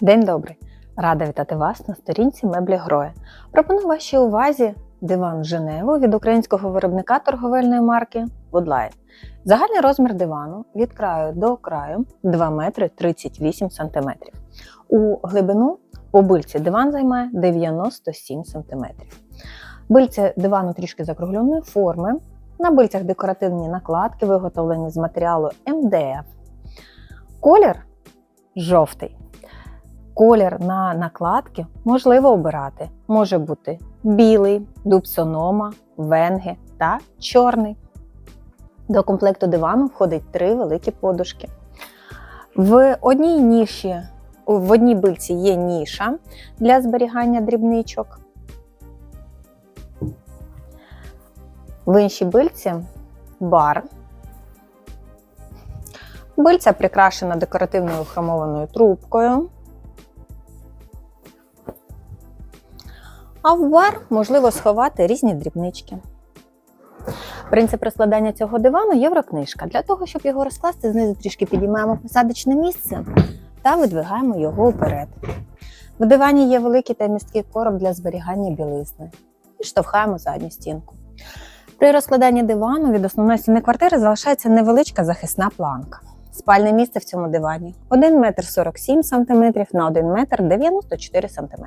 День добрий! Рада вітати вас на сторінці меблі Гроя. Пропоную вашій увазі диван Женеву від українського виробника торговельної марки Woodline. Загальний розмір дивану від краю до краю 2 метри 38 см. У глибину по бильці диван займає 97 см. Бильце дивану трішки закругленої форми. На бильцях декоративні накладки, виготовлені з матеріалу МДФ. Колір жовтий. Колір на накладки можливо обирати. Може бути білий, дуб сонома, венги та чорний. До комплекту дивану входить три великі подушки. В одній ніші, в одній бильці є ніша для зберігання дрібничок. В іншій бильці бар. Бильця прикрашена декоративною хромованою трубкою. А в бар можливо сховати різні дрібнички. Принцип розкладання цього дивану єврокнижка. Для того, щоб його розкласти, знизу трішки підіймаємо посадочне місце та видвигаємо його вперед. В дивані є великий та місткий короб для зберігання білизни. І штовхаємо задню стінку. При розкладанні дивану від основної стіни квартири залишається невеличка захисна планка. Спальне місце в цьому дивані 1 метр 47 см на 1 метр 94 см.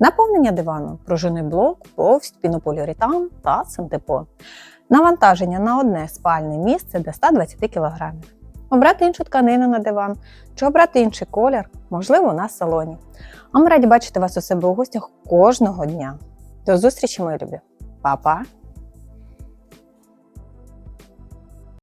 Наповнення дивану пружинний блок, повсть, пінополіуретан та синтепон. Навантаження на одне спальне місце до 120 кг. Обрати іншу тканину на диван чи обрати інший колір, можливо, в салоні. А ми раді бачити вас у себе у гостях кожного дня. До зустрічі, мої любі! Па-па!